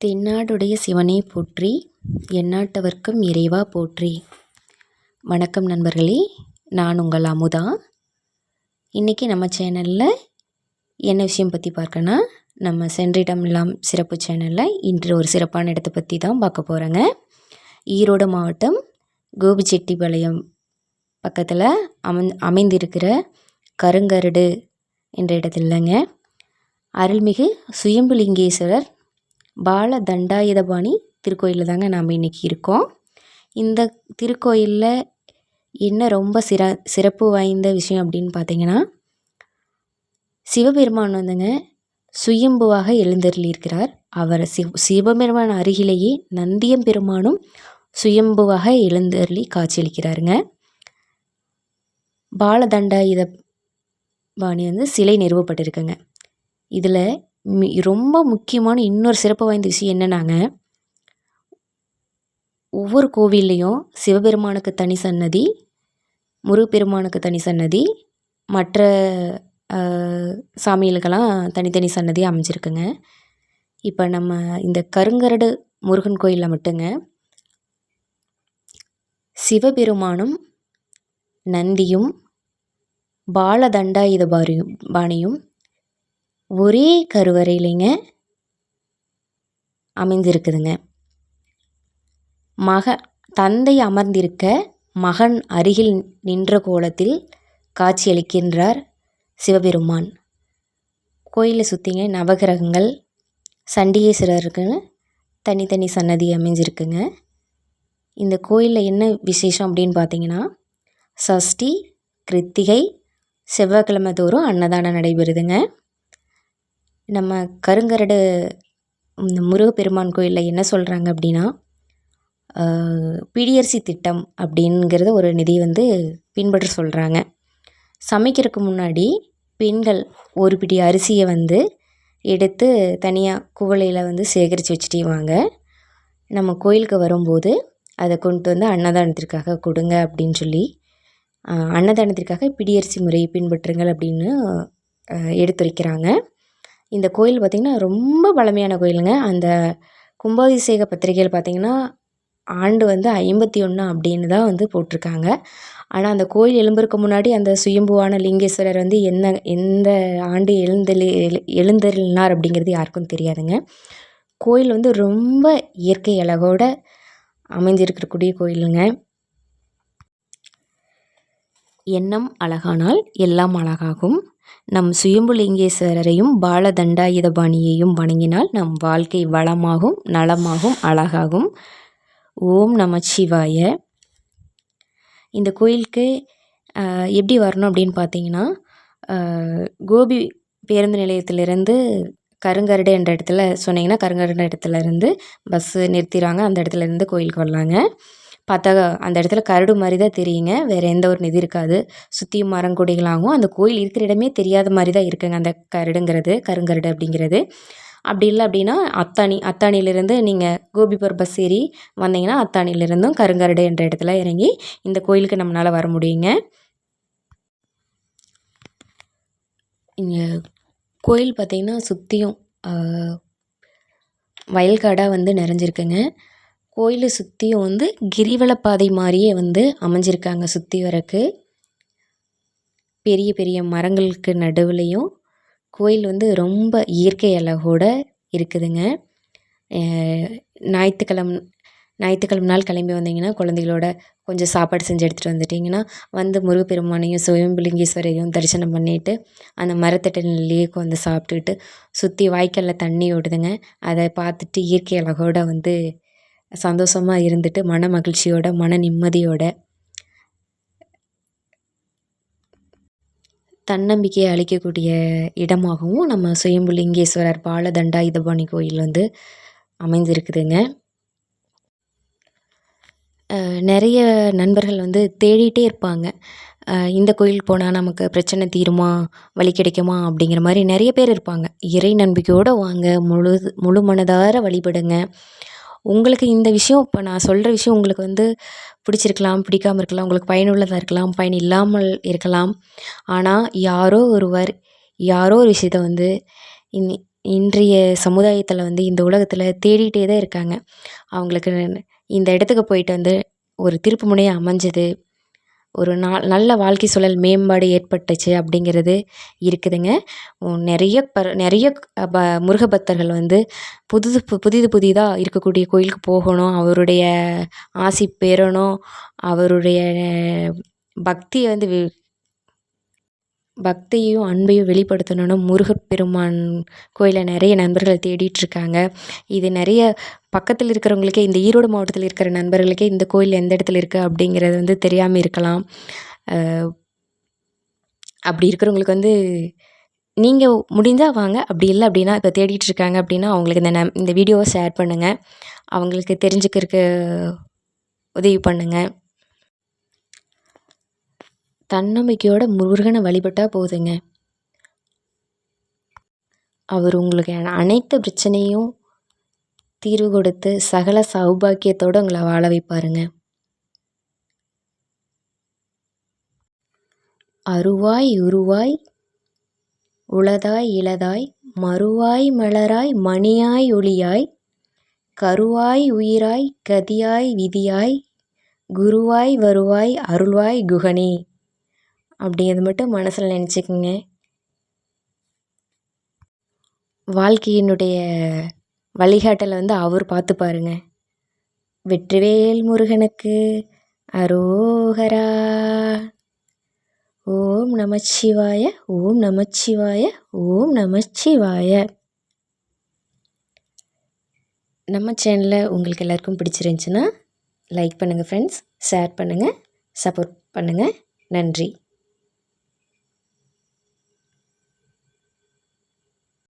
தென்னாடுடைய சிவனே போற்றி எந்நாட்டவர்க்கும் இறைவா போற்றி. வணக்கம் நண்பர்களே நான் உங்கள் அமுதா. இன்றைக்கி நம்ம சேனலில் என்ன விஷயம் பற்றி பார்க்கனா நம்ம சென்றிடம் எல்லாம் சிறப்பு சேனலில் இன்று ஒரு சிறப்பான இடத்தை பற்றி தான் பார்க்க போகிறேங்க ஈரோடு மாவட்டம் கோபிச்செட்டிப்பாளையம் பக்கத்தில் அமன் அமைந்திருக்கிற கருங்கருடு என்ற இடத்துலங்க அருள்மிகு சுயம்புலிங்கேஸ்வரர் பால தண்டாயுதபாணி திருக்கோயிலில் தாங்க நாம் இன்றைக்கி இருக்கோம். இந்த திருக்கோயிலில் என்ன ரொம்ப சிற சிறப்பு வாய்ந்த விஷயம் அப்படின்னு பார்த்தீங்கன்னா சிவபெருமான் வந்துங்க சுயம்புவாக எழுந்தருளியிருக்கிறார். அவர் சிவ சிவபெருமான் அருகிலேயே நந்தியம் பெருமானும் சுயம்புவாக எழுந்தருளி காட்சியளிக்கிறாருங்க. பாலதண்டாயுத பாணி வந்து சிலை நிறுவப்பட்டிருக்குங்க. இதில் ரொம்ப முக்கியமான இன்னொரு சிறப்பு வாய்ந்த விஷயம் என்னென்னாங்க ஒவ்வொரு கோவில்லையும் சிவபெருமானுக்கு தனி சன்னதி முருகப்பெருமானுக்கு தனி சன்னதி மற்ற சாமிகளுக்கெல்லாம் தனித்தனி சன்னதி அமைஞ்சிருக்குங்க. இப்போ நம்ம இந்த கருங்கரடு முருகன் கோயிலில் மட்டுங்க சிவபெருமானும் நந்தியும் பாலதண்டாயுதபாரியும் பாணியும் ஒரே கருவறையிலைங்க அமைந்திருக்குதுங்க. மக தந்தை அமர்ந்திருக்க மகன் அருகில் நின்ற கோலத்தில் காட்சியளிக்கின்றார் சிவபெருமான். கோயிலை சுற்றிங்க நவகிரகங்கள் சண்டிகேஸ்வரருக்குன்னு தனித்தனி சன்னதி அமைஞ்சிருக்குங்க. இந்த கோயிலில் என்ன விசேஷம் அப்படின்னு பார்த்தீங்கன்னா சஷ்டி கிருத்திகை செவ்வாய்க்கிழமை தோறும் அன்னதானம் நடைபெறுதுங்க. நம்ம கருங்கரடு இந்த முருகப்பெருமான் கோயிலில் என்ன சொல்கிறாங்க அப்படின்னா பிடியரிசி திட்டம் அப்படிங்கிறத ஒரு நிதி வந்து பின்பற்ற சொல்கிறாங்க சமைக்கிறதுக்கு முன்னாடி பெண்கள் ஒரு பிடி அரிசியை வந்து எடுத்து தனியாக குவளையில் வந்து சேகரித்து வச்சுட்டேவாங்க நம்ம கோயிலுக்கு வரும்போது அதை கொண்டு வந்து அன்னதானத்திற்காக கொடுங்க அப்படின்னு சொல்லி அன்னதானத்திற்காக பிடியரிசி முறையை பின்பற்றுங்கள் அப்படின்னு எடுத்துரைக்கிறாங்க. இந்த கோயில் பார்த்திங்கன்னா ரொம்ப பழமையான கோயிலுங்க. அந்த கும்பாபிஷேக பத்திரிகையில் பார்த்திங்கன்னா ஆண்டு வந்து ஐம்பத்தி ஒன்று அப்படின்னு தான் வந்து போட்டிருக்காங்க. ஆனால் அந்த கோயில் எழும்புறதுக்கு முன்னாடி அந்த சுயம்புவான லிங்கேஸ்வரர் வந்து என்ன எந்த ஆண்டு எழுந்தளி எழுந்தருளினார் அப்படிங்கிறது யாருக்கும் தெரியாதுங்க. கோயில் வந்து ரொம்ப இயற்கை அழகோடு அமைஞ்சிருக்கக்கூடிய கோயிலுங்க. எண்ணம் அழகானால் எல்லாம் அழகாகும். நம் சுயம்புலிங்கேஸ்வரரையும் பாலதண்டாயுதபாணியையும் வணங்கினால் நம் வாழ்க்கை வளமாகும் நலமாகும் அழகாகும். ஓம் நமச்சிவாய இந்த கோயிலுக்கு எப்படி வரணும் அப்படின்னு பார்த்தீங்கன்னா கோபி பேருந்து நிலையத்திலிருந்து கருங்கரடு என்ற இடத்துல சொன்னீங்கன்னா கருங்கரடு இடத்துல இருந்து பஸ்ஸு நிறுத்திடுவாங்க அந்த இடத்துல இருந்து கோயிலுக்கு வரலாங்க. பார்த்தா அந்த இடத்துல கரடு மாதிரி தான் தெரியுங்க. வேறு எந்த ஒரு நிதி இருக்காது. சுற்றியும் மரங்கொடிகளாகவும் அந்த கோயில் இருக்கிற இடமே தெரியாத மாதிரி தான் இருக்குங்க அந்த கருடுங்கிறது கருங்கருடு அப்படிங்கிறது. அப்படி இல்லை அப்படின்னா அத்தானி அத்தானியிலேருந்து நீங்கள் கோபிபுர் பஸ் ஏறி வந்தீங்கன்னா அத்தானியிலேருந்தும் கருங்கரடு என்ற இடத்துல இறங்கி இந்த கோயிலுக்கு நம்மளால் வர முடியுங்க. இங்கே கோயில் பார்த்திங்கன்னா சுற்றியும் வயல்காடாக வந்து நிறைஞ்சிருக்குங்க. கோயிலை சுற்றியும் வந்து கிரிவலப்பாதை மாதிரியே வந்து அமைஞ்சிருக்காங்க சுற்றி வரக்கு. பெரிய பெரிய மரங்களுக்கு நடுவுலையும் கோயில் வந்து ரொம்ப இயற்கை அழகோடு இருக்குதுங்க. ஞாயிற்றுக்கிழம ஞாயிற்றுக்கிழமை நாள் கிளம்பி வந்தீங்கன்னா குழந்தைகளோட கொஞ்சம் சாப்பாடு செஞ்சு எடுத்துகிட்டு வந்துட்டிங்கன்னா வந்து முருகப்பெருமானையும் சுயம்புலிங்கேஸ்வரையும் தரிசனம் பண்ணிவிட்டு அந்த மரத்தட்டிலேயே உட்காந்து சாப்பிட்டுக்கிட்டு சுற்றி வாய்க்காலில் தண்ணி ஓடுதுங்க அதை பார்த்துட்டு இயற்கை அழகோடு வந்து சந்தோஷமாக இருந்துட்டு மன மகிழ்ச்சியோட மன நிம்மதியோட தன்னம்பிக்கையை அளிக்கக்கூடிய இடமாகவும் நம்ம சுயம்புலிங்கேஸ்வரர் பாலதண்டாயுதபாணி கோயில் வந்து அமைந்திருக்குதுங்க. நிறைய நண்பர்கள் வந்து தேடிகிட்டே இருப்பாங்க. இந்த கோயில் போனால் நமக்கு பிரச்சனை தீருமா வழி கிடைக்குமா அப்படிங்கிற மாதிரி நிறைய பேர் இருப்பாங்க. இறை நம்பிக்கையோடு வாங்க முழு முழு மனதார வழிபடுங்க. உங்களுக்கு இந்த விஷயம் இப்போ நான் சொல்கிற விஷயம் உங்களுக்கு வந்து பிடிச்சிருக்கலாம் பிடிக்காம இருக்கலாம் உங்களுக்கு பயனுள்ளதாக இருக்கலாம் பயன் இல்லாமல் இருக்கலாம். ஆனால் யாரோ ஒருவர் யாரோ ஒரு விஷயத்த வந்து இன் இன்றைய சமுதாயத்தில் வந்து இந்த உலகத்தில் தேடிகிட்டே தான் இருக்காங்க. அவங்களுக்கு இந்த இடத்துக்கு போயிட்டு வந்து ஒரு திருப்பு முனையாக அமைஞ்சது ஒரு நாள் நல்ல வாழ்க்கை சூழல் மேம்பாடு ஏற்பட்டுச்சு அப்படிங்கிறது இருக்குதுங்க. நிறைய ப நிறைய ப முருக பக்தர்கள் வந்து புதுது புதிது புதிதாக இருக்கக்கூடிய கோயிலுக்கு போகணும் அவருடைய ஆசி பெறணும் அவருடைய பக்தியை வந்து பக்தியையும் அன்பையும் வெளிப்படுத்தணும்னு முருகப்பெருமான் கோயிலை நிறைய நண்பர்கள் தேடிட்டுருக்காங்க இது நிறைய பக்கத்தில் இருக்கிறவங்களுக்கே இந்த ஈரோடு மாவட்டத்தில் இருக்கிற நண்பர்களுக்கே இந்த கோயில் எந்த இடத்துல இருக்குது அப்படிங்கிறது வந்து தெரியாமல் இருக்கலாம். அப்படி இருக்கிறவங்களுக்கு வந்து நீங்கள் முடிஞ்சால் வாங்க. அப்படி இல்லை அப்படின்னா இப்போ தேடிகிட்ருக்காங்க அப்படின்னா அவங்களுக்கு இந்த நம் இந்த வீடியோவை ஷேர் பண்ணுங்கள் அவங்களுக்கு தெரிஞ்சுக்கிறக்கு உதவி பண்ணுங்கள் தன்னம்பிக்கையோட முருகனை வழிபட்டால் போதுங்க. அவர் உங்களுக்கு அனைத்து பிரச்சனையும் தீர்வு கொடுத்து சகல சௌபாக்கியத்தோடு உங்களை வாழ வைப்பாருங்க. அருவாய் உருவாய் உளதாய் இளதாய் மறுவாய் மலராய் மணியாய் ஒளியாய் கருவாய் உயிராய் கதியாய் விதியாய் குருவாய் வருவாய் அருள்வாய் குகனே. அப்படிங்கிறது மட்டும் மனசில் நினச்சிக்கோங்க. வாழ்க்கையினுடைய வழிகாட்டலை வந்து அவர் பார்த்துப்பாருங்க வெற்றிவேல் முருகனுக்கு அரோகரா. ஓம் நமச்சிவாய ஓம் நமச்சிவாய ஓம் நமச்சிவாய. நம்ம சேனலில் உங்களுக்கு எல்லாருக்கும் பிடிச்சிருந்துச்சின்னா லைக் பண்ணுங்கள் ஃப்ரெண்ட்ஸ் ஷேர் பண்ணுங்கள் சப்போர்ட் பண்ணுங்கள் நன்றி.